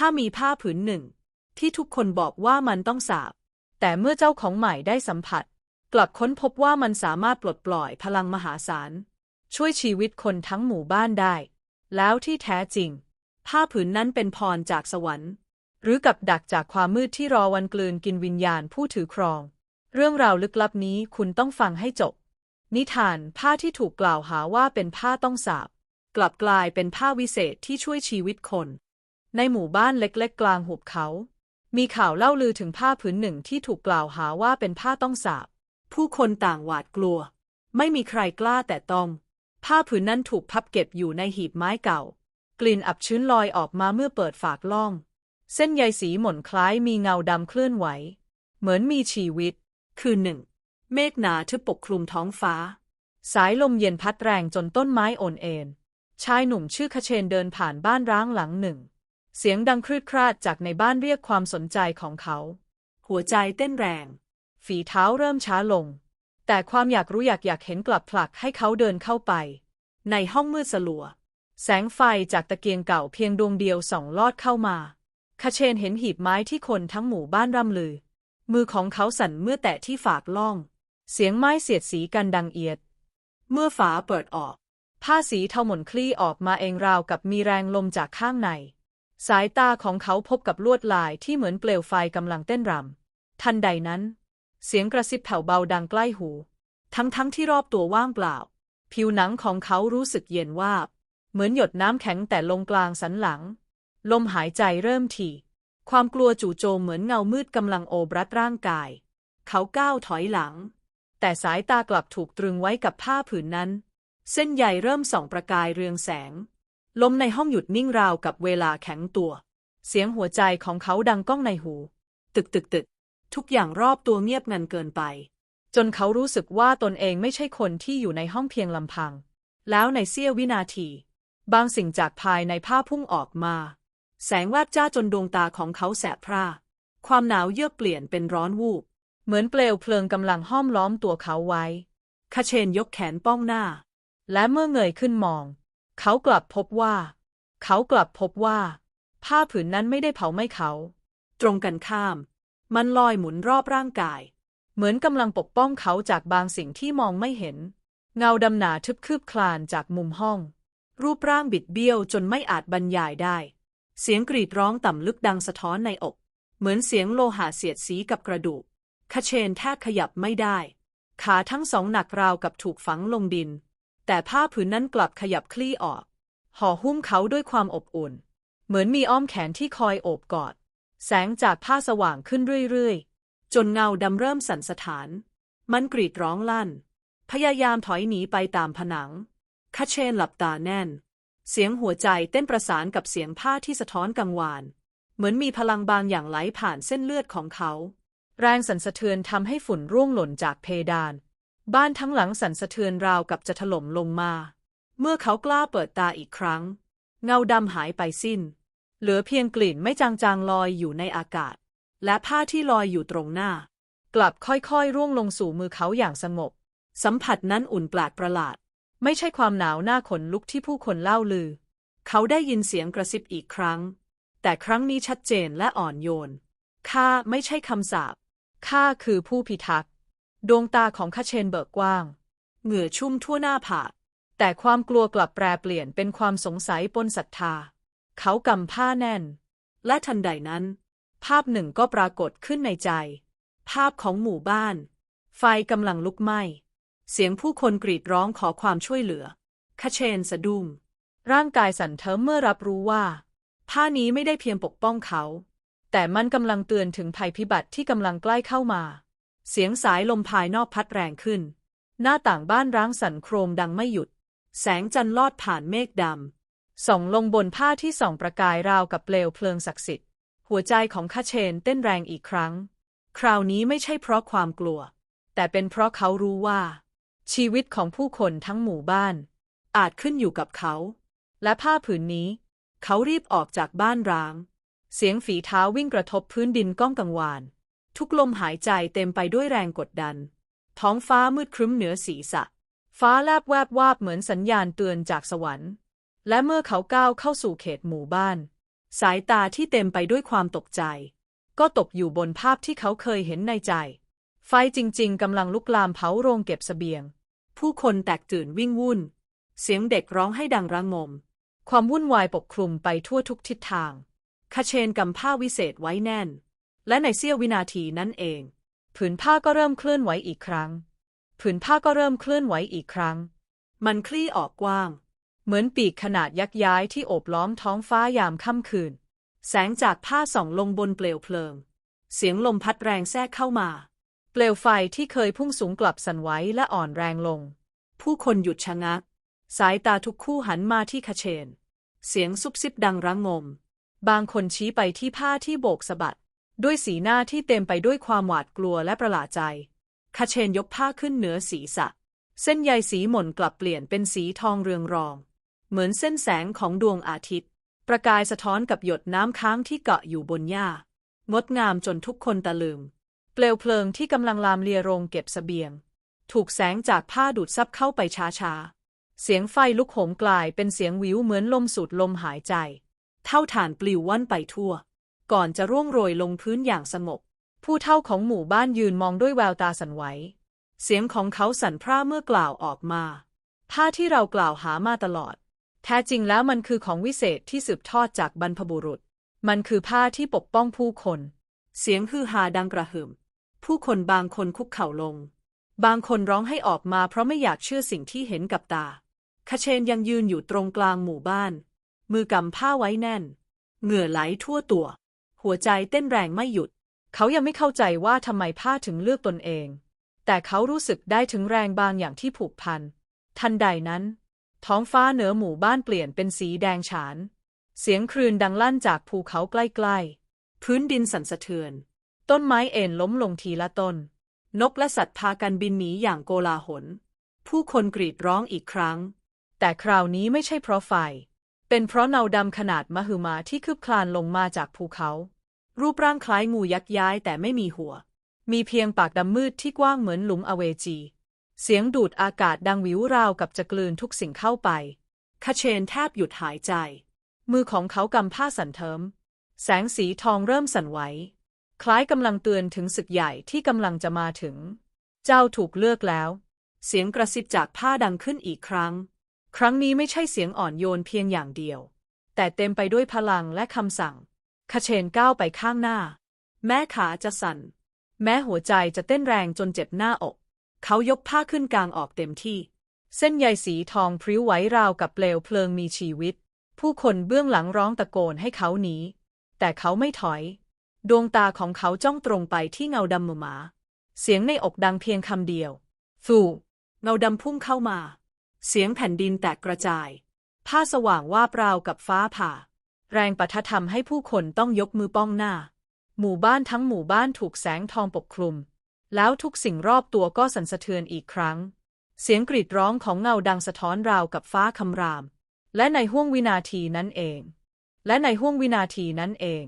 ถ้ามีผ้าผืนหนึ่ง ที่ทุกคนบอกว่ามันต้องสาบ แต่เมื่อเจ้าของใหม่ได้สัมผัส กลับค้นพบว่ามันสามารถปลดปล่อยพลังมหาศาล ช่วยชีวิตคนทั้งหมู่บ้านได้ แล้วที่แท้จริง ผ้าผืนนั้นเป็นพรจากสวรรค์ หรือกับดักจากความมืดที่รอวันกลืนกินวิญญาณผู้ถือครอง เรื่องราวลึกลับนี้คุณต้องฟังให้จบ นิทานผ้าที่ถูกกล่าวหาว่าเป็นผ้าต้องสาบ กลับกลายเป็นผ้าวิเศษที่ช่วยชีวิตคน ในหมู่บ้านเล็กๆ กลางหุบเขา มีข่าวเล่าลือถึงผ้าผืนหนึ่งที่ถูกกล่าวหาว่าเป็นผ้าต้องสาบ ผู้คนต่างหวาดกลัว ไม่มีใครกล้าแต่ต้อง ผ้าผืนนั้นถูกพับเก็บอยู่ในหีบไม้เก่า กลิ่นอับชื้นลอยออกมาเมื่อเปิดฝากล่อง เส้นใยสีหม่นคล้ายมีเงาดำเคลื่อนไหว เหมือนมีชีวิต คืนหนึ่ง เมฆหนาทึบปกคลุมท้องฟ้า สายลมเย็นพัดแรงจนต้นไม้โอนเอ็นชายหนุ่มชื่อคเชนเดินผ่านบ้านร้างหลังหนึ่ง เสียงดังครืดคราดจากในบ้านเรียกความสนใจของเขา หัวใจเต้นแรง ฝีเท้าเริ่มช้าลง แต่ความอยากรู้อยากอยากเห็นกลับผลักให้เขาเดินเข้าไป ในห้องมืดสลัว แสงไฟจากตะเกียงเก่าเพียงดวงเดียวส่องลอดเข้ามาคเชนเห็นหีบไม้ที่คนทั้งหมู่บ้านร่ำลือ มือของเขาสั่นเมื่อแตะที่ฝากล่อง เสียงไม้เสียดสีกันดังเอียด เมื่อฝาเปิดออก ผ้าสีเทาหม่นคลี่ออกมาเองราวกับมีแรงลมจากข้างใน สายตาของเขาพบกับลวดลายที่เหมือนเปลวไฟกำลังเต้นรำ ทันใดนั้น เสียงกระซิบแผ่วเบาดังใกล้หู ทั้งๆทที่รอบตัวว่างเปล่า ผิวหนังของเขารู้สึกเย็นวาบ เหมือนหยดน้ำแข็งแต่ลงกลางสันหลัง ลมหายใจเริ่มถี่ ความกลัวจู่โจมเหมือนเงามืดกำลังโอบรัดร่างกาย เขาก้าวถอยหลัง แต่สายตากลับถูกตรึงไว้กับผ้าผืนนั้น เส้นใยเริ่มส่องประกายเรืองแสง ลมในห้องหยุดนิ่งราวกับเวลาแข็งตัว เสียงหัวใจของเขาดังก้องในหู ตึกตึกตึก ทุกอย่างรอบตัวเงียบงันเกินไป จนเขารู้สึกว่าตนเองไม่ใช่คนที่อยู่ในห้องเพียงลำพัง แล้วในเสี้ยววินาที บางสิ่งจากภายในผ้าพุ่งออกมา แสงวาบจ้าจนดวงตาของเขาแสบพร่า ความหนาวเยือกเปลี่ยนเป็นร้อนวูบ เหมือนเปลวเพลิงกำลังห้อมล้อมตัวเขาไว้คาเชนยกแขนป้องหน้า และเมื่อเงยขึ้นมอง เขากลับพบว่า เขากลับพบว่า ผ้าผืนนั้นไม่ได้เผาไหม้เขา ตรงกันข้าม มันลอยหมุนรอบร่างกาย เหมือนกำลังปกป้องเขาจากบางสิ่งที่มองไม่เห็น เงาดำหนาทึบคืบคลานจากมุมห้อง รูปร่างบิดเบี้ยวจนไม่อาจบรรยายได้ เสียงกรีดร้องต่ำลึกดังสะท้อนในอก เหมือนเสียงโลหะเสียดสีกับกระดูกคาเชนแทบขยับไม่ได้ ขาทั้งสองหนักราวกับถูกฝังลงดิน แต่ผ้าผืนนั้นกลับขยับคลี่ออก ห่อหุ้มเขาด้วยความอบอุ่น เหมือนมีอ้อมแขนที่คอยโอบกอด แสงจากผ้าสว่างขึ้นเรื่อยๆ จนเงาดำเริ่มสั่นสะท้าน มันกรีดร้องลั่น พยายามถอยหนีไปตามผนังคาเชนหลับตาแน่น เสียงหัวใจเต้นประสานกับเสียงผ้าที่สะท้อนกังวาน เหมือนมีพลังบางอย่างไหลผ่านเส้นเลือดของเขา แรงสั่นสะเทือนทำให้ฝุ่นร่วงหล่นจากเพดาน บ้านทั้งหลังสั่นสะเทือนราวกับจะถล่มลงมา เมื่อเขากล้าเปิดตาอีกครั้ง เงาดำหายไปสิ้น เหลือเพียงกลิ่นไม่จางๆลอยอยู่ในอากาศ และผ้าที่ลอยอยู่ตรงหน้า กลับค่อยๆร่วงลงสู่มือเขาอย่างสงบ สัมผัสนั้นอุ่นแปลกประหลาด ไม่ใช่ความหนาวหน้าขนลุกที่ผู้คนเล่าลือ เขาได้ยินเสียงกระซิบอีกครั้ง แต่ครั้งนี้ชัดเจนและอ่อนโยนข้าไม่ใช่คำสาปข้าคือผู้พิทักษ์ ดวงตาของคาเชนเบิกกว้าง เหงื่อชุ่มทั่วหน้าผากแต่ความกลัวกลับแปรเปลี่ยนเป็นความสงสัยปนศรัทธา เขากำผ้าแน่น และทันใดนั้น ภาพหนึ่งก็ปรากฏขึ้นในใจ ภาพของหมู่บ้าน ไฟกำลังลุกไหม้ เสียงผู้คนกรีดร้องขอความช่วยเหลือคาเชนสะดุ้งร่างกายสั่นเทิมเมื่อรับรู้ว่า ผ้านี้ไม่ได้เพียงปกป้องเขา แต่มันกำลังเตือนถึงภัยพิบัติที่กำลังใกล้เข้ามา เสียงสายลมภายนอกพัดแรงขึ้น หน้าต่างบ้านร้างสั่นโครมดังไม่หยุด แสงจันทร์ลอดผ่านเมฆดำส่องลงบนผ้าที่ส่องประกายราวกับเปลวเพลิงศักดิ์สิทธิ์ หัวใจของคาเชนเต้นแรงอีกครั้ง คราวนี้ไม่ใช่เพราะความกลัว แต่เป็นเพราะเขารู้ว่า ชีวิตของผู้คนทั้งหมู่บ้าน อาจขึ้นอยู่กับเขา และผ้าผืนนี้ เขารีบออกจากบ้านร้าง เสียงฝีเท้าวิ่งกระทบพื้นดินก้องกังวาน ทุกลมหายใจเต็มไปด้วยแรงกดดัน ท้องฟ้ามืดครึ้มเหนือศีรษะ ฟ้าแลบแวบวาบเหมือนสัญญาณเตือนจากสวรรค์ และเมื่อเขาก้าวเข้าสู่เขตหมู่บ้าน สายตาที่เต็มไปด้วยความตกใจ ก็ตกอยู่บนภาพที่เขาเคยเห็นในใจ ไฟจริง ๆกำลังลุกลามเผาโรงเก็บเสบียง ผู้คนแตกตื่นวิ่งวุ่น เสียงเด็กร้องให้ดังระงม ความวุ่นวายปกคลุมไปทั่วทุกทิศทางคาเชนกำผ้าวิเศษไว้แน่น และในเสี้ยววินาทีนั้นเอง ผืนผ้าก็เริ่มเคลื่อนไหวอีกครั้ง ผืนผ้าก็เริ่มเคลื่อนไหวอีกครั้ง มันคลี่ออกกว้าง เหมือนปีกขนาดยักษ์ย้ายที่โอบล้อมท้องฟ้ายามค่ำคืน แสงจากผ้าส่องลงบนเปลวเพลิง เสียงลมพัดแรงแทรกเข้ามา เปลวไฟที่เคยพุ่งสูงกลับสั่นไหวและอ่อนแรงลง ผู้คนหยุดชะงัก สายตาทุกคู่หันมาที่คาเชน เสียงซุบซิบดังระงมบางคนชี้ไปที่ผ้าที่โบกสะบัด ด้วยสีหน้าที่เต็มไปด้วยความหวาดกลัวและประหลาดใจคาเชนยกผ้าขึ้นเหนือศีรษะ เส้นใยสีหม่นกลับเปลี่ยนเป็นสีทองเรืองรอง เหมือนเส้นแสงของดวงอาทิตย์ ประกายสะท้อนกับหยดน้ำค้างที่เกาะอยู่บนหญ้า งดงามจนทุกคนตะลึง เปลวเพลิงที่กำลังลามเลียโรงเก็บเสบียง ถูกแสงจากผ้าดูดซับเข้าไปช้าๆ เสียงไฟลุกโหมกลายเป็นเสียงวิวเหมือนลมสูดลมหายใจ เท่าฐานปลิวว่อนไปทั่ว ก่อนจะร่วงโรยลงพื้นอย่างสงบผู้เท่าของหมู่บ้านยืนมองด้วยแววตาสั่นไหว เสียงของเขาสั่นพร่าเมื่อกล่าวออกมาผ้าที่เรากล่าวหามาตลอด แท้จริงแล้วมันคือของวิเศษที่สืบทอดจากบรรพบุรุษ มันคือผ้าที่ปกป้องผู้คน เสียงฮือฮาดังกระหึ่ม ผู้คนบางคนคุกเข่าลง บางคนร้องให้ออกมาเพราะไม่อยากเชื่อสิ่งที่เห็นกับตาคาเชนยังยืนอยู่ตรงกลางหมู่บ้าน มือกำผ้าไว้แน่น เหงื่อไหลทั่วตัว หัวใจเต้นแรงไม่หยุด เขายังไม่เข้าใจว่าทำไมผ้าถึงเลือกตนเอง แต่เขารู้สึกได้ถึงแรงบางอย่างที่ผูกพัน ทันใดนั้น ท้องฟ้าเหนือหมู่บ้านเปลี่ยนเป็นสีแดงฉาน เสียงคลื่นดังลั่นจากภูเขาใกล้ๆ พื้นดินสั่นสะเทือน ต้นไม้เอ็นล้มลงทีละต้น นกและสัตว์พากันบินหนีอย่างโกลาหล ผู้คนกรีดร้องอีกครั้ง แต่คราวนี้ไม่ใช่เพราะไฟเป็นเพราะเงาดำขนาดมหึมาที่คืบคลานลงมาจากภูเขา รูปร่างคล้ายงูยักษ์ย้ายแต่ไม่มีหัว มีเพียงปากดำมืดที่กว้างเหมือนหลุมอเวจี เสียงดูดอากาศดังวิวราวกับจะกลืนทุกสิ่งเข้าไปคาเชนแทบหยุดหายใจ มือของเขากำผ้าสั่นเทิม แสงสีทองเริ่มสั่นไหว คล้ายกำลังเตือนถึงศึกใหญ่ที่กำลังจะมาถึง เจ้าถูกเลือกแล้ว เสียงกระซิบจากผ้าดังขึ้นอีกครั้ง ครั้งนี้ไม่ใช่เสียงอ่อนโยนเพียงอย่างเดียว แต่เต็มไปด้วยพลังและคำสั่ง คาเชนก้าวไปข้างหน้า แม้ขาจะสั่น แม้หัวใจจะเต้นแรงจนเจ็บหน้าอก เขายกผ้าขึ้นกลางออกเต็มที่ เส้นใยสีทองพริ้วไหวราวกับเปลวเพลิงมีชีวิต ผู้คนเบื้องหลังร้องตะโกนให้เขาหนี แต่เขาไม่ถอย ดวงตาของเขาจ้องตรงไปที่เงาดำมือหมา เสียงในอกดังเพียงคำเดียว ฟูเงาดำพุ่งเข้ามา เสียงแผ่นดินแตกกระจาย ผ้าสว่างว่าบราวกับฟ้าผ่า แรงปะทะทำให้ผู้คนต้องยกมือป้องหน้า หมู่บ้านทั้งหมู่บ้านถูกแสงทองปกคลุม แล้วทุกสิ่งรอบตัวก็สั่นสะเทือนอีกครั้ง เสียงกรีดร้องของเงาดังสะท้อนราวกับฟ้าคำราม และในห้วงวินาทีนั้นเอง และในห้วงวินาทีนั้นเอง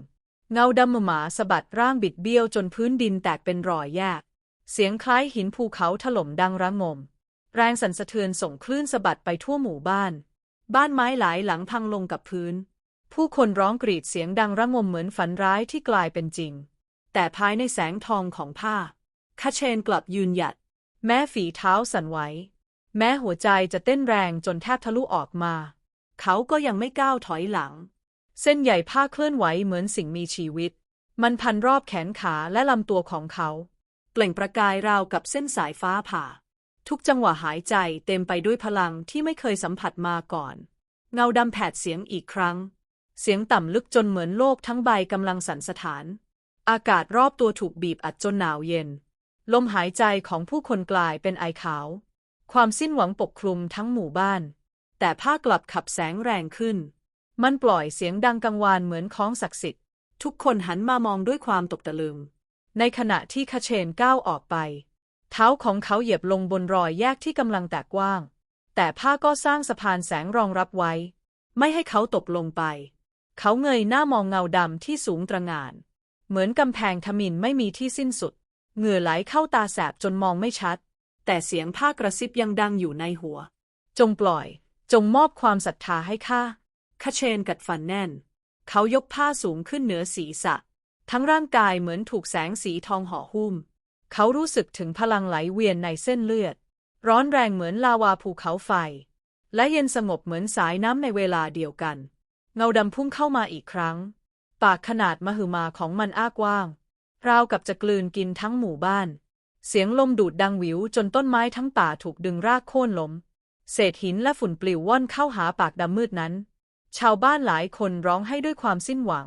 เงาดำหมาสะบัดร่างบิดเบี้ยวจนพื้นดินแตกเป็นรอยแยก เสียงคล้ายหินภูเขาถล่มดังระงม แรงสั่นสะเทือนส่งคลื่นสะบัดไปทั่วหมู่บ้าน บ้านไม้หลายหลังพังลงกับพื้น ผู้คนร้องกรีดเสียงดังระงมเหมือนฝันร้ายที่กลายเป็นจริง แต่ภายในแสงทองของผ้าคาเชนกลับยืนหยัด แม้ฝีเท้าสั่นไหว แม้หัวใจจะเต้นแรงจนแทบทะลุออกมา เขาก็ยังไม่ก้าวถอยหลัง เส้นใหญ่ผ้าเคลื่อนไหวเหมือนสิ่งมีชีวิต มันพันรอบแขนขาและลำตัวของเขา เปล่งประกายราวกับเส้นสายฟ้าผ่า ทุกจังหวะหายใจเต็มไปด้วยพลังที่ไม่เคยสัมผัสมาก่อน เงาดำแผดเสียงอีกครั้ง เสียงต่ำลึกจนเหมือนโลกทั้งใบกำลังสั่นสะท้าน อากาศรอบตัวถูกบีบอัดจนหนาวเย็น ลมหายใจของผู้คนกลายเป็นไอขาว ความสิ้นหวังปกคลุมทั้งหมู่บ้าน แต่ผ้ากลับขับแสงแรงขึ้น มันปล่อยเสียงดังกังวานเหมือนค้องศักดิ์สิทธิ์ ทุกคนหันมามองด้วยความตกตะลึง ในขณะที่คาเชนก้าวออกไป เท้าของเขาเหยียบลงบนรอยแยกที่กำลังแตกกว้าง แต่ผ้าก็สร้างสะพานแสงรองรับไว้ ไม่ให้เขาตกลงไป เขาเงยหน้ามองเงาดำที่สูงตระหง่าน เหมือนกำแพงทมินไม่มีที่สิ้นสุด เหงื่อไหลเข้าตาแสบจนมองไม่ชัด แต่เสียงผ้ากระซิบยังดังอยู่ในหัว จงปล่อย จงมอบความศรัทธาให้ข้าคาเชนกัดฟันแน่น เขายกผ้าสูงขึ้นเหนือศีรษะ ทั้งร่างกายเหมือนถูกแสงสีทองห่อหุ้ม เขารู้สึกถึงพลังไหลเวียนในเส้นเลือด ร้อนแรงเหมือนลาวาภูเขาไฟ และเย็นสงบเหมือนสายน้ำในเวลาเดียวกัน เงาดำพุ่งเข้ามาอีกครั้ง ปากขนาดมหึมาของมันอ้ากว้าง ราวกับจะกลืนกินทั้งหมู่บ้าน เสียงลมดูดดังวิวจนต้นไม้ทั้งป่าถูกดึงรากโค่นล้ม เศษหินและฝุ่นปลิวว่อนเข้าหาปากดำมืดนั้น ชาวบ้านหลายคนร้องให้ด้วยความสิ้นหวัง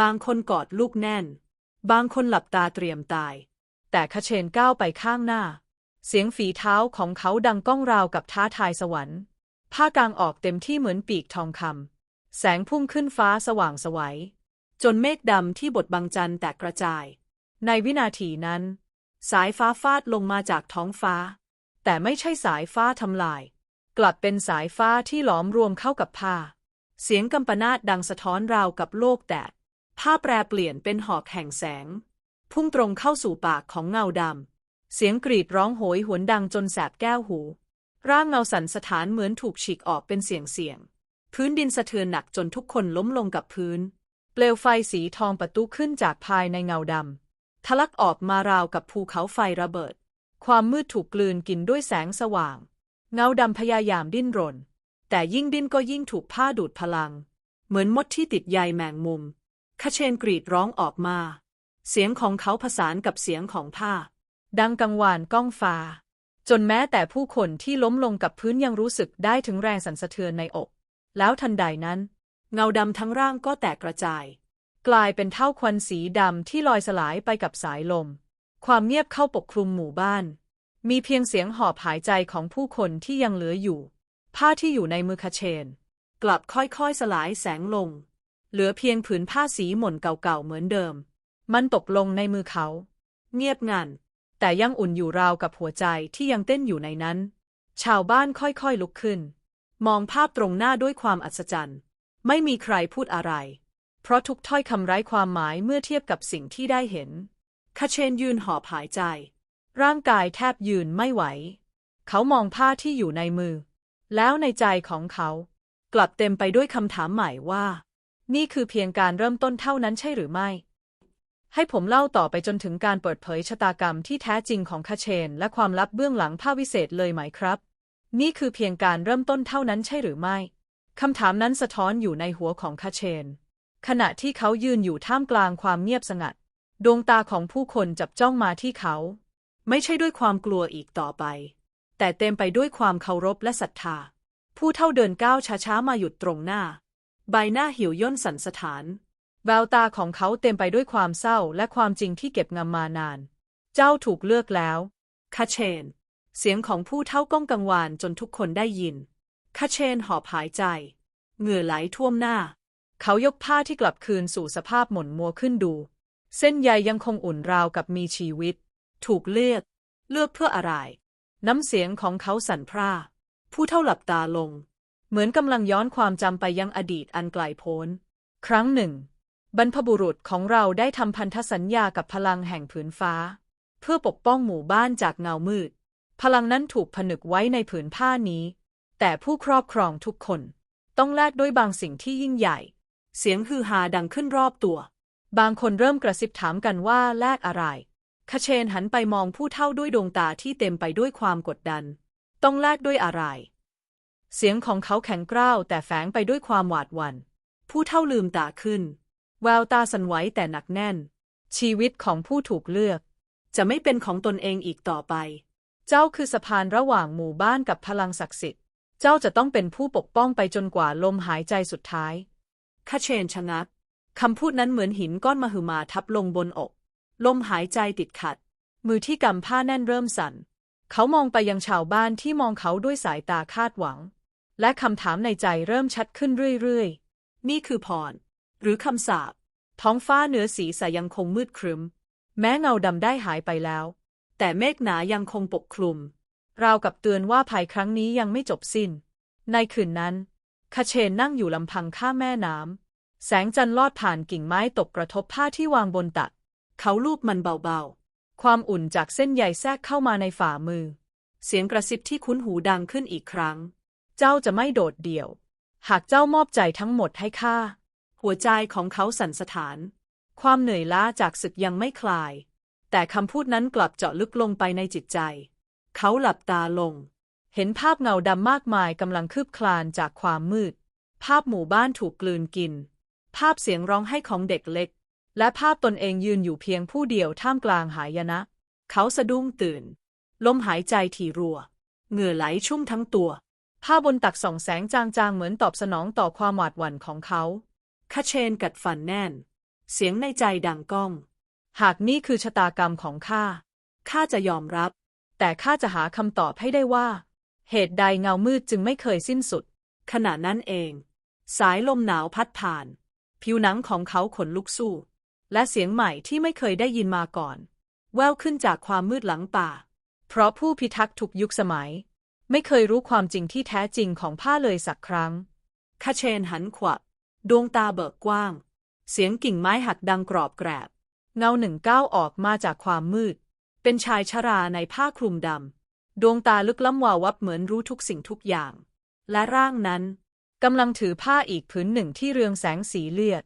บางคนกอดลูกแน่น บางคนหลับตาเตรียมตาย แต่คเชนก้าวไปข้างหน้า เสียงฝีเท้าของเขาดังก้องราวกับท้าทายสวรรค์ผ้ากางออกเต็มที่เหมือนปีกทองคำ แสงพุ่งขึ้นฟ้าสว่างไสวัย จนเมฆดำที่บดบังจันแตกกระจาย ในวินาทีนั้น สายฟ้าฟาดลงมาจากท้องฟ้า แต่ไม่ใช่สายฟ้าทำลาย กลับเป็นสายฟ้าที่หลอมรวมเข้ากับผ้า เสียงกำปนาตดังสะท้อนราวกับโลกแตกผ้าแปรเปลี่ยนเป็นหอกแห่งแสง พุ่งตรงเข้าสู่ปากของเงาดำเสียงกรีดร้องโหยหวนดังจนแสบแก้วหู ร่างเงาสั่นสถานเหมือนถูกฉีกออกเป็นเสียงเสียง พื้นดินสะเทือนหนักจนทุกคนล้มลงกับพื้น เปลวไฟสีทองประตุขึ้นจากภายในเงาดำทะลักออกมาราวกับภูเขาไฟระเบิด ความมืดถูกกลืนกินด้วยแสงสว่าง เงาดำพยายามดิ้นรน แต่ยิ่งดิ้นก็ยิ่งถูกผ้าดูดพลัง เหมือนมดที่ติดใยแมงมุมคาเชนกรีดร้องออกมา เสียงของเขาผสานกับเสียงของผ้า ดังกังวานก้องฟ้า จนแม้แต่ผู้คนที่ล้มลงกับพื้นยังรู้สึกได้ถึงแรงสั่นสะเทือนในอก แล้วทันใดนั้น เงาดำทั้งร่างก็แตกกระจาย กลายเป็นเท่าควันสีดำที่ลอยสลายไปกับสายลม ความเงียบเข้าปกคลุมหมู่บ้าน มีเพียงเสียงหอบหายใจของผู้คนที่ยังเหลืออยู่ ผ้าที่อยู่ในมือคาเชน กลับค่อยๆสลายแสงลง เหลือเพียงผืนผ้าสีหม่นเก่าๆเหมือนเดิม มันตกลงในมือเขา เงียบงันแต่ยังอุ่นอยู่ราวกับหัวใจที่ยังเต้นอยู่ในนั้น ชาวบ้านค่อยๆลุกขึ้น มองภาพตรงหน้าด้วยความอัศจรรย์ ไม่มีใครพูดอะไร เพราะทุกถ้อยคำไร้ความหมายเมื่อเทียบกับสิ่งที่ได้เห็นคาเชนยืนหอบหายใจ ร่างกายแทบยืนไม่ไหว เขามองผ้าที่อยู่ในมือ แล้วในใจของเขา กลับเต็มไปด้วยคำถามใหม่ว่า นี่คือเพียงการเริ่มต้นเท่านั้นใช่หรือไม่ ให้ผมเล่าต่อไปจนถึงการเปิดเผยชะตากรรมที่แท้จริงของคาเชน และความลับเบื้องหลังผ้าวิเศษเลยไหมครับ นี่คือเพียงการเริ่มต้นเท่านั้นใช่หรือไม่คำถามนั้นสะท้อนอยู่ในหัวของคาเชน ขณะที่เขายืนอยู่ท่ามกลางความเงียบสงัด ดวงตาของผู้คนจับจ้องมาที่เขา ไม่ใช่ด้วยความกลัวอีกต่อไป แต่เต็มไปด้วยความเคารพและศรัทธา ผู้เท่าเดินก้าวช้าๆมาหยุดตรงหน้า ใบหน้าเหี่ยวย่นสันสถาน แววตาของเขาเต็มไปด้วยความเศร้าและความจริงที่เก็บงำมานาน เจ้าถูกเลือกแล้วคาเชน เสียงของผู้เท่าก้องกังวานจนทุกคนได้ยินคาเชนหอบหายใจ เหงื่อไหลท่วมหน้า เขายกผ้าที่กลับคืนสู่สภาพหม่นมัวขึ้นดู เส้นใยยังคงอุ่นราวกับมีชีวิต ถูกเลือก เลือกเพื่ออะไร น้ำเสียงของเขาสั่นพร่า ผู้เท่าหลับตาลง เหมือนกำลังย้อนความจำไปยังอดีตอันไกลโพ้น ครั้งหนึ่ง บรรพบุรุษของเราได้ทำพันธสัญญากับพลังแห่งผืนฟ้า เพื่อปกป้องหมู่บ้านจากเงามืด พลังนั้นถูกผนึกไว้ในผืนผ้านี้ แต่ผู้ครอบครองทุกคน ต้องแลกด้วยบางสิ่งที่ยิ่งใหญ่ เสียงฮือฮาดังขึ้นรอบตัว บางคนเริ่มกระซิบถามกันว่าแลกอะไรคาเชนหันไปมองผู้เท่าด้วยดวงตาที่เต็มไปด้วยความกดดัน ต้องแลกด้วยอะไร เสียงของเขาแข็งกร้าวแต่แฝงไปด้วยความหวาดหวัน่น ผู้เท่าลืมตาขึ้น แววตาสั่นไหวแต่หนักแน่น ชีวิตของผู้ถูกเลือก จะไม่เป็นของตนเองอีกต่อไป เจ้าคือสะพานระหว่างหมู่บ้านกับพลังศักดิ์สิทธิ์ เจ้าจะต้องเป็นผู้ปกป้องไปจนกว่าลมหายใจสุดท้ายคาเชนชะงักคำพูดนั้นเหมือนหินก้อนมหึมาทับลงบนอก ลมหายใจติดขัด มือที่กำผ้าแน่นเริ่มสั่น เขามองไปยังชาวบ้านที่มองเขาด้วยสายตาคาดหวัง และคำถามในใจเริ่มชัดขึ้นเรื่อยๆ นี่คือพร หรือคำสาปท้องฟ้าเหนือสีสายังคงมืดครึ้ม แม้เงาดำได้หายไปแล้ว แต่เมฆหนายังคงปกคลุม ราวกับเตือนว่าภัยครั้งนี้ยังไม่จบสิ้น ในคืนนั้นคาเชนนั่งอยู่ลำพังข้าแม่น้ำ แสงจันทร์ลอดผ่านกิ่งไม้ตกกระทบผ้าที่วางบนตัก เขาลูบมันเบาๆ ความอุ่นจากเส้นใยแทรกเข้ามาในฝ่ามือ เสียงกระซิบที่คุ้นหูดังขึ้นอีกครั้ง เจ้าจะไม่โดดเดี่ยว หากเจ้ามอบใจทั้งหมดให้ข้า หัวใจของเขาสั่นสะท้าน ความเหนื่อยล้าจากศึกยังไม่คลาย แต่คำพูดนั้นกลับเจาะลึกลงไปในจิตใจ เขาหลับตาลง เห็นภาพเงาดำมากมายกำลังคืบคลานจากความมืด ภาพหมู่บ้านถูกกลืนกิน ภาพเสียงร้องไห้ของเด็กเล็ก และภาพตนเองยืนอยู่เพียงผู้เดียวท่ามกลางหายนะ เขาสะดุ้งตื่น ลมหายใจถี่รัว เหงื่อไหลชุ่มทั้งตัว ผ้าบนตักส่องแสงจางๆเหมือนตอบสนองต่อความหวาดหวั่นของเขาคาเชนกัดฟันแน่น เสียงในใจดังก้อง หากนี่คือชะตากรรมของข้า ข้าจะยอมรับ แต่ข้าจะหาคำตอบให้ได้ว่า เหตุใดเงามืดจึงไม่เคยสิ้นสุด ขณะนั้นเอง สายลมหนาวพัดผ่าน ผิวหนังของเขาขนลุกสู้ และเสียงใหม่ที่ไม่เคยได้ยินมาก่อน แววขึ้นจากความมืดหลังป่า เพราะผู้พิทักษ์ทุกยุคสมัย ไม่เคยรู้ความจริงที่แท้จริงของผ้าเลยสักครั้งคาเชนหันขวับดวงตาเบิกกว้าง เสียงกิ่งไม้หักดังกรอบแกรบ เงาหนึ่งก้าวออกมาจากความมืด เป็นชายชราในผ้าคลุมดำ ดวงตาลึกล้ำวาววับเหมือนรู้ทุกสิ่งทุกอย่าง และร่างนั้นกำลังถือผ้าอีกผืนหนึ่งที่เรืองแสงสีเลือด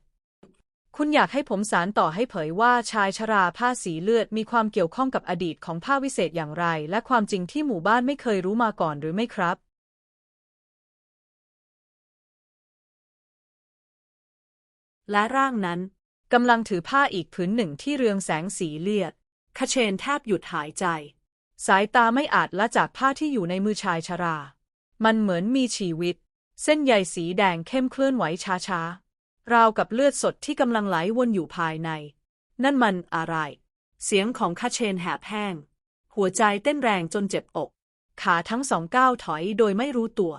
คุณอยากให้ผมสารต่อให้เผยว่าชายชราผ้าสีเลือดมีความเกี่ยวข้องกับอดีตของผ้าวิเศษอย่างไร และความจริงที่หมู่บ้านไม่เคยรู้มาก่อนหรือไม่ครับและร่างนั้น กำลังถือผ้าอีกผืนหนึ่งที่เรืองแสงสีเลือดคาเชนแทบหยุดหายใจ สายตาไม่อาจละจากผ้าที่อยู่ในมือชายชรา มันเหมือนมีชีวิต เส้นใยสีแดงเข้มเคลื่อนไหวช้าๆ ราวกับเลือดสดที่กำลังไหลวนอยู่ภายใน นั่นมันอะไร เสียงของคาเชนแหบแห้ง หัวใจเต้นแรงจนเจ็บอก ขาทั้งสองก้าวถอยโดยไม่รู้ตัว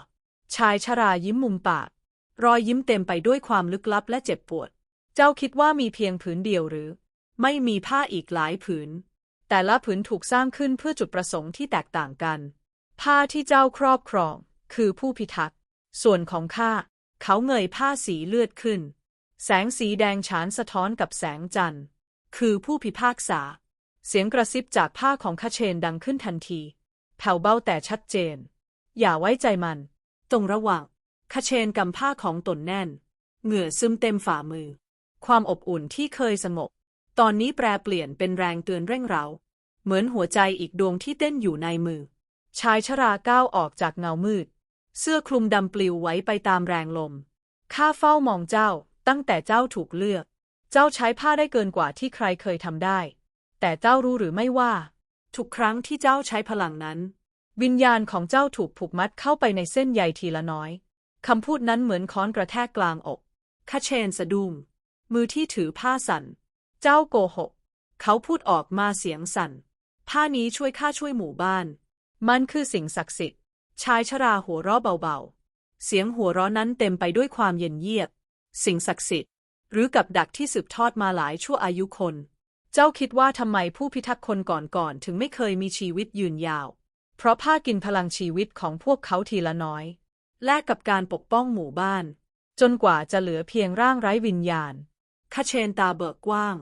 ชายชรายิ้มมุมปาก รอยยิ้มเต็มไปด้วยความลึกลับและเจ็บปวด เจ้าคิดว่ามีเพียงผืนเดียวหรือ ไม่มีผ้าอีกหลายผืน แต่ละผืนถูกสร้างขึ้นเพื่อจุดประสงค์ที่แตกต่างกัน ผ้าที่เจ้าครอบครอง คือผู้พิทักษ์ ส่วนของข้า เขาเงยผ้าสีเลือดขึ้น แสงสีแดงฉานสะท้อนกับแสงจันทร์ คือผู้พิพากษา เสียงกระซิบจากผ้าของคาเชนดังขึ้นทันที แผ่วเบาแต่ชัดเจน อย่าไว้ใจมัน ตรงระหว่างคาเชนกำผ้าของตนแน่น เหงื่อซึมเต็มฝ่ามือ ความอบอุ่นที่เคยสงบตอนนี้แปรเปลี่ยนเป็นแรงเตือนเร่งเรา เหมือนหัวใจอีกดวงที่เต้นอยู่ในมือ ชายชราก้าวออกจากเงามืด เสื้อคลุมดำปลิวไว้ไปตามแรงลม ข้าเฝ้ามองเจ้า ตั้งแต่เจ้าถูกเลือก เจ้าใช้ผ้าได้เกินกว่าที่ใครเคยทำได้ แต่เจ้ารู้หรือไม่ว่า ทุกครั้งที่เจ้าใช้พลังนั้น วิญญาณของเจ้าถูกผูกมัดเข้าไปในเส้นใยทีละน้อยคำพูดนั้นเหมือนค้อนกระแทกกลางอกคาเชนสะดุ้ง มือที่ถือผ้าสั่น เจ้าโกหก เขาพูดออกมาเสียงสั่น ผ้านี้ช่วยข้าช่วยหมู่บ้าน มันคือสิ่งศักดิ์สิทธิ์ ชายชราหัวเราะเบาๆ เสียงหัวเราะนั้นเต็มไปด้วยความเย็นเยียบ สิ่งศักดิ์สิทธิ์ หรือกับดักที่สืบทอดมาหลายชั่วอายุคน เจ้าคิดว่าทำไมผู้พิทักษ์คนก่อนๆถึงไม่เคยมีชีวิตยืนยาว เพราะผ้ากินพลังชีวิตของพวกเขาทีละน้อย แลกกับการปกป้องหมู่บ้านจนกว่าจะเหลือเพียงร่างไร้วิญญาณ คาเชนตาเบิกกว้าง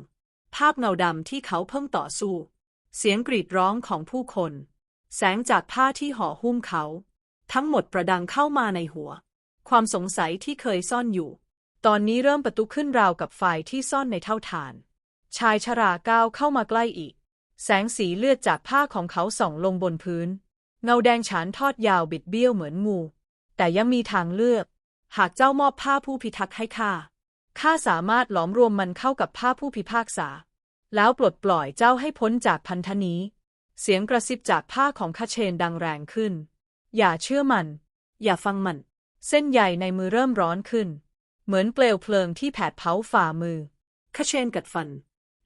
ภาพเงาดำที่เขาเพิ่งต่อสู้ เสียงกรีดร้องของผู้คน แสงจากผ้าที่ห่อหุ้มเขา ทั้งหมดประดังเข้ามาในหัว ความสงสัยที่เคยซ่อนอยู่ ตอนนี้เริ่มประตุขึ้นราวกับไฟที่ซ่อนในเท่าฐาน ชายชราก้าวเข้ามาใกล้อีก แสงสีเลือดจากผ้าของเขาส่องลงบนพื้น เงาแดงฉานทอดยาวบิดเบี้ยวเหมือนงู แต่ยังมีทางเลือก หากเจ้ามอบผ้าผู้พิทักษ์ให้ข้า ข้าสามารถหลอมรวมมันเข้ากับผ้าผู้พิพากษา แล้วปลดปล่อยเจ้าให้พ้นจากพันธนี้ เสียงกระซิบจากผ้าของคาเชนดังแรงขึ้น อย่าเชื่อมัน อย่าฟังมัน เส้นใยในมือเริ่มร้อนขึ้น เหมือนเปลวเพลิงที่แผดเผาฝ่ามือคาเชนกัดฟัน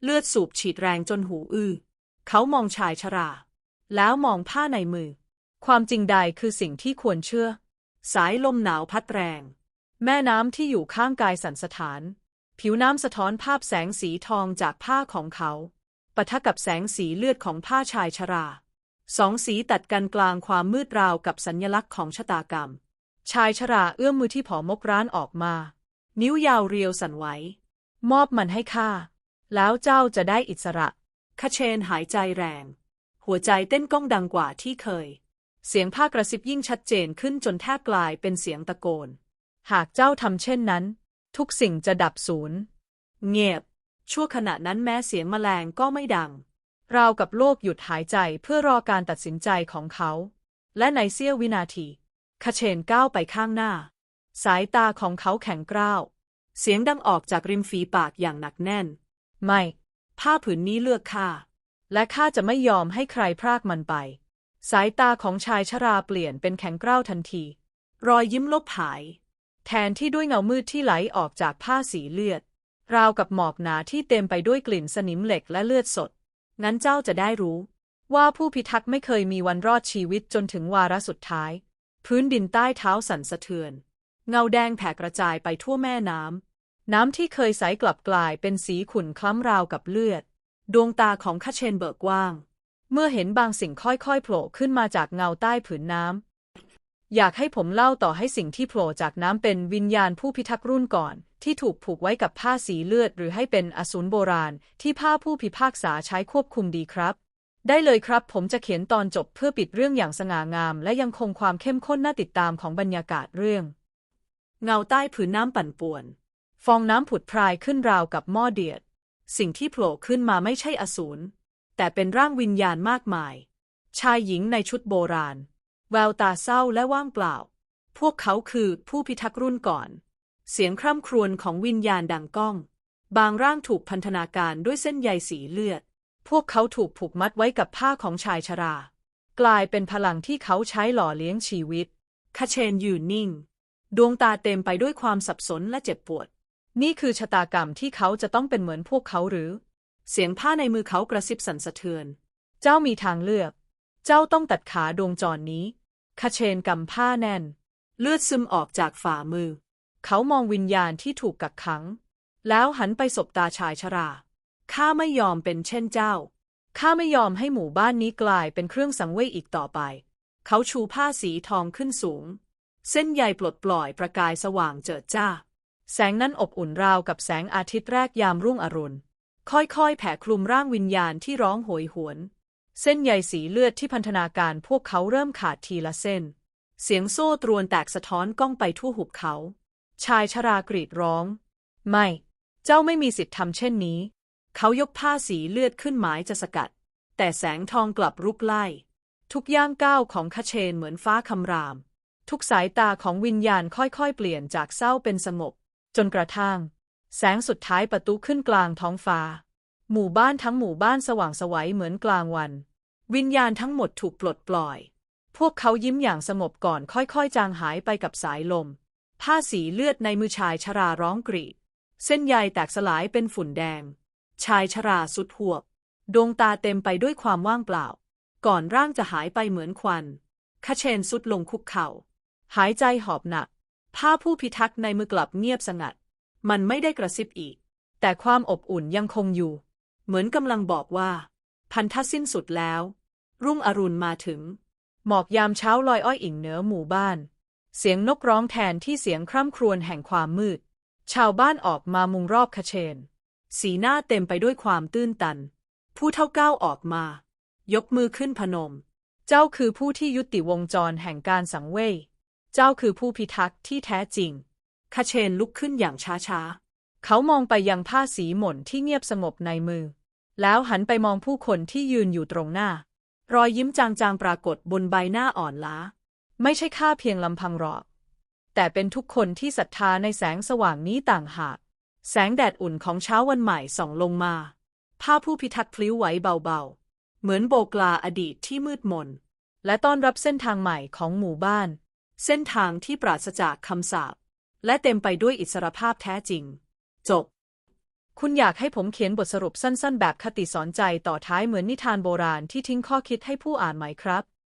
เลือดสูบฉีดแรงจนหูอื้อ เขามองชายชรา แล้วมองผ้าในมือ ความจริงใดคือสิ่งที่ควรเชื่อ สายลมหนาวพัดแรง แม่น้ำที่อยู่ข้างกายสันสถาน ผิวน้ำสะท้อนภาพแสงสีทองจากผ้าของเขาปะทะกับแสงสีเลือดของผ้าชายชราสองสีตัดกันกลางความมืดราวกับสัญญลักษณ์ของชะตากรรม ชายชราเอื้อมมือที่ผอมกร้านออกมา นิ้วยาวเรียวสั่นไหว มอบมันให้ข้า แล้วเจ้าจะได้อิสระคาเชนหายใจแรง หัวใจเต้นก้องดังกว่าที่เคย เสียงผ้ากระซิบยิ่งชัดเจนขึ้นจนแทบกลายเป็นเสียงตะโกน หากเจ้าทำเช่นนั้น ทุกสิ่งจะดับสูญ เงียบ ชั่วขณะนั้นแม้เสียงแมลงก็ไม่ดัง ราวกับโลกหยุดหายใจเพื่อรอการตัดสินใจของเขา และในเสี้ยววินาทีคาเชนก้าวไปข้างหน้า สายตาของเขาแข็งกร้าว เสียงดังออกจากริมฝีปากอย่างหนักแน่น ไม่ ผ้าผืนนี้เลือกข้า และข้าจะไม่ยอมให้ใครพรากมันไป สายตาของชายชราเปลี่ยนเป็นแข็งกร้าวทันที รอยยิ้มลบหาย แทนที่ด้วยเงามืดที่ไหลออกจากผ้าสีเลือด ราวกับหมอกหนาที่เต็มไปด้วยกลิ่นสนิมเหล็กและเลือดสด งั้นเจ้าจะได้รู้ ว่าผู้พิทักษ์ไม่เคยมีวันรอดชีวิตจนถึงวาระสุดท้าย พื้นดินใต้เท้าสั่นสะเทือน เงาแดงแผ่กระจายไปทั่วแม่น้ำ น้ำที่เคยใสกลับกลายเป็นสีขุ่นคล้ำราวกับเลือด ดวงตาของคาเชนเบิกกว้าง เมื่อเห็นบางสิ่งค่อยๆโผล่ขึ้นมาจากเงาใต้ผืนน้ำ อยากให้ผมเล่าต่อให้สิ่งที่โผล่จากน้ำเป็นวิญญาณผู้พิทักษ์รุ่นก่อน ที่ถูกผูกไว้กับผ้าสีเลือด หรือให้เป็นอสูรโบราณ ที่ผ้าผู้พิพากษาใช้ควบคุมดีครับ ได้เลยครับ ผมจะเขียนตอนจบเพื่อปิดเรื่องอย่างสง่างาม และยังคงความเข้มข้นน่าติดตามของบรรยากาศเรื่อง เงาใต้ผืนน้ำปั่นป่วน ฟองน้ำผุดพรายขึ้นราวกับหม้อเดือด สิ่งที่โผล่ขึ้นมาไม่ใช่อสูรแต่เป็นร่างวิญญาณมากมาย ชายหญิงในชุดโบราณ แววตาเศร้าและว่างเปล่า พวกเขาคือผู้พิทักษ์รุ่นก่อน เสียงคร่ำครวญของวิญญาณดังก้อง บางร่างถูกพันธนาการด้วยเส้นใยสีเลือด พวกเขาถูกผูกมัดไว้กับผ้าของชายชรา กลายเป็นพลังที่เขาใช้หล่อเลี้ยงชีวิตคาเชนยืนนิ่ง ดวงตาเต็มไปด้วยความสับสนและเจ็บปวด นี่คือชะตากรรมที่เขาจะต้องเป็นเหมือนพวกเขาหรือ เสียงผ้าในมือเขากระซิบสั่นสะเทือน เจ้ามีทางเลือก เจ้าต้องตัดขาดวงจรนี้ คาเชนกำผ้าแน่น เลือดซึมออกจากฝ่ามือ เขามองวิญญาณที่ถูกกักขัง แล้วหันไปสบตาชายชรา ข้าไม่ยอมเป็นเช่นเจ้า ข้าไม่ยอมให้หมู่บ้านนี้กลายเป็นเครื่องสังเวยอีกต่อไป เขาชูผ้าสีทองขึ้นสูง เส้นใยปลดปล่อยประกายสว่างเจิดจ้า แสงนั้นอบอุ่นราวกับแสงอาทิตย์แรกยามรุ่งอรุณ ค่อยๆ แผ่คลุมร่างวิญญาณที่ร้องโหยหวน เส้นใยสีเลือดที่พันธนาการพวกเขาเริ่มขาดทีละเส้น เสียงโซ่ตรวนแตกสะท้อนก้องไปทั่วหุบเขา ชายชรากรีดร้อง ไม่ เจ้าไม่มีสิทธิ์ทำเช่นนี้ เขายกผ้าสีเลือดขึ้นหมายจะสกัด แต่แสงทองกลับรุกไล่ ทุกย่างก้าวของคาเชนเหมือนฟ้าคำราม ทุกสายตาของวิญญาณค่อยๆ เปลี่ยนจากเศร้าเป็นสงบจนกระทั่ง แสงสุดท้ายประตูขึ้นกลางท้องฟ้า หมู่บ้านทั้งหมู่บ้านสว่างสวัยเหมือนกลางวัน วิญญาณทั้งหมดถูกปลดปล่อย พวกเขายิ้มอย่างสงบก่อนค่อยๆ จางหายไปกับสายลม ผ้าสีเลือดในมือชายชราร้องกรีด เส้นใยแตกสลายเป็นฝุ่นแดง ชายชราสุดหวบ ดวงตาเต็มไปด้วยความว่างเปล่า ก่อนร่างจะหายไปเหมือนควันคาเชนสุดลงคุกเข่า หายใจหอบหนัก ผ้าผู้พิทักษ์ในมือกลับเงียบสงัด มันไม่ได้กระซิบอีก แต่ความอบอุ่นยังคงอยู่ เหมือนกำลังบอกว่า พันธะสิ้นสุดแล้ว รุ่งอรุณมาถึง หมอกยามเช้าลอยอ้อยอิ่งเหนือหมู่บ้าน เสียงนกร้องแทนที่เสียงคร่ำครวญแห่งความมืด ชาวบ้านออกมามุงรอบคาเชน สีหน้าเต็มไปด้วยความตื้นตัน ผู้เท่าก้าวออกมา ยกมือขึ้นพนม เจ้าคือผู้ที่ยุติวงจรแห่งการสังเวยเจ้าคือผู้พิทักษ์ที่แท้จริงคาเชนลุกขึ้นอย่างช้าๆ เขามองไปยังผ้าสีหม่นที่เงียบสงบในมือ แล้วหันไปมองผู้คนที่ยืนอยู่ตรงหน้า รอยยิ้มจางๆปรากฏบนใบหน้าอ่อนล้า ไม่ใช่ข้าเพียงลำพังหรอก แต่เป็นทุกคนที่ศรัทธาในแสงสว่างนี้ต่างหาก แสงแดดอุ่นของเช้าวันใหม่ส่องลงมา ผ้าผู้พิทักษ์พลิ้วไหวเบาๆ เหมือนโบกลาอดีตที่มืดมน และต้อนรับเส้นทางใหม่ของหมู่บ้าน เส้นทางที่ปราศจากคำสาปและเต็มไปด้วยอิสรภาพแท้จริง จบ คุณอยากให้ผมเขียนบทสรุปสั้นๆ แบบคติสอนใจต่อท้ายเหมือนนิทานโบราณที่ทิ้งข้อคิดให้ผู้อ่านไหมครับ